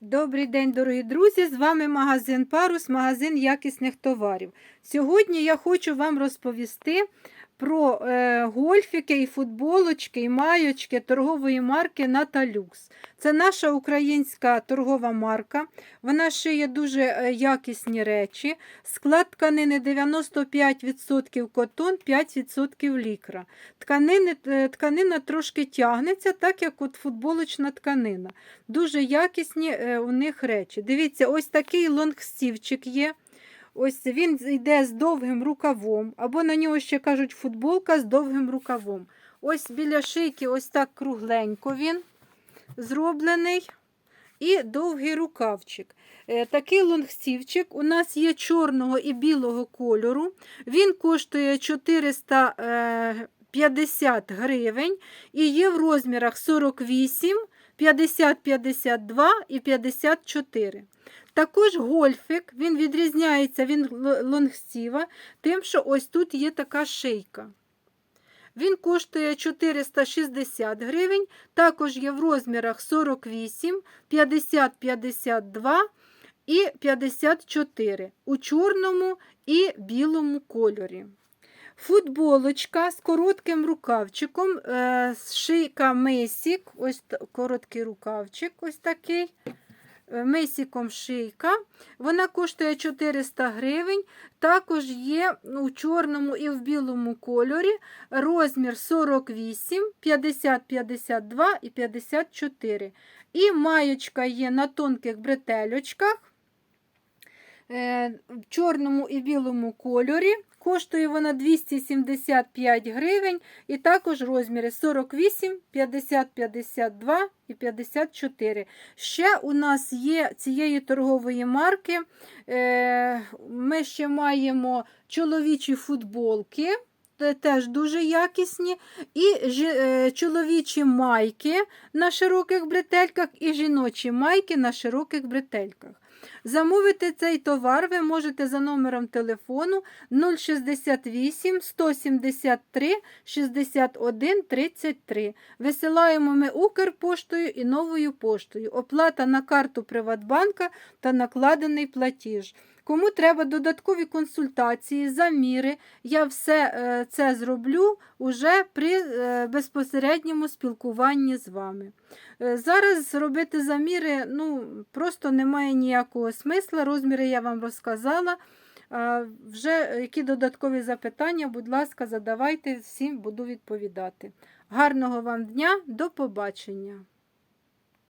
Добрий день, дорогі друзі! З вами магазин Парус, магазин якісних товарів. Сьогодні я хочу вам розповісти про е, гольфіки і футболочки, і майочки торгової марки Наталюкс. Це наша українська торгова марка. Вона шиє дуже е, якісні речі. Склад тканини 95% котон, 5% лікра. Тканини, е, тканина трошки тягнеться, так як от футболочна тканина. Дуже якісні е, у них речі. Дивіться, ось такий лонгстівчик є. Ось він йде з довгим рукавом, або на нього ще кажуть футболка з довгим рукавом. Ось біля шийки, ось так кругленько він зроблений. І довгий рукавчик. Е, Такий лонгстівчик у нас є чорного і білого кольору. Він коштує 450 гривень і є в розмірах 48, 50, 52 і 54. Також гольфик, він відрізняється від лонгстіва, тим, що ось тут є така шийка. Він коштує 460 гривень, також є в розмірах 48, 50, 52 і 54 у чорному і білому кольорі. Футболочка з коротким рукавчиком, е, шийка Месік, ось короткий рукавчик, ось такий. Месіком шийка. Вона коштує 400 гривень. Також є у чорному і в білому кольорі розмір 48, 50, 52 і 54. І маєчка є на тонких бретельочках в чорному і білому кольорі. Коштує вона 275 гривень, і також розміри 48, 50, 52 і 54. Ще у нас є цієї торгової марки. Ми ще маємо чоловічі футболки. Теж дуже якісні, і чоловічі майки на широких бретельках, і жіночі майки на широких бретельках. Замовити цей товар ви можете за номером телефону 068 173 61 33. Висилаємо ми Укрпоштою і новою поштою. Оплата на карту Приватбанка та накладений платіж. Кому треба додаткові консультації, заміри, я все це зроблю уже при безпосередньому спілкуванні з вами. Зараз зробити заміри ну, просто немає ніякого смисла. Розміри я вам розказала. Вже які додаткові запитання, будь ласка, задавайте, всім буду відповідати. Гарного вам дня, до побачення!